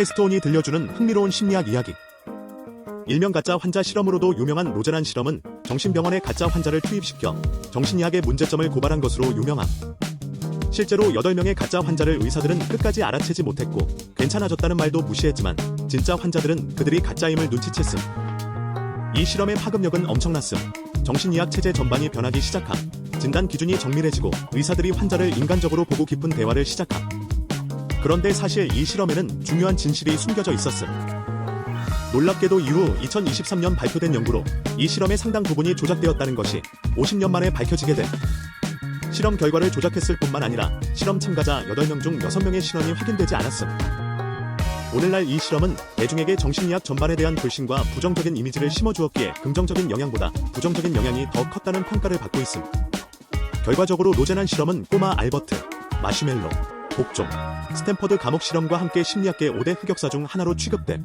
테스트온이 들려주는 흥미로운 심리학 이야기. 일명 가짜 환자 실험으로도 유명한 로제란 실험은 정신병원에 가짜 환자를 투입시켜 정신의학의 문제점을 고발한 것으로 유명함. 실제로 8명의 가짜 환자를 의사들은 끝까지 알아채지 못했고 괜찮아졌다는 말도 무시했지만 진짜 환자들은 그들이 가짜임을 눈치챘음. 이 실험의 파급력은 엄청났음. 정신의학 체제 전반이 변하기 시작함. 진단 기준이 정밀해지고 의사들이 환자를 인간적으로 보고 깊은 대화를 시작함. 그런데 사실 이 실험에는 중요한 진실이 숨겨져 있었음. 놀랍게도 이후 2023년 발표된 연구로 이 실험의 상당 부분이 조작되었다는 것이 50년 만에 밝혀지게 돼. 실험 결과를 조작했을 뿐만 아니라 실험 참가자 8명 중 6명의 신원이 확인되지 않았음. 오늘날 이 실험은 대중에게 정신의학 전반에 대한 불신과 부정적인 이미지를 심어주었기에 긍정적인 영향보다 부정적인 영향이 더 컸다는 평가를 받고 있음. 결과적으로 로제난 실험은 꼬마 알버트, 마시멜로, 복종, 스탠퍼드 감옥 실험과 함께 심리학계 5대 흑역사 중 하나로 취급됨.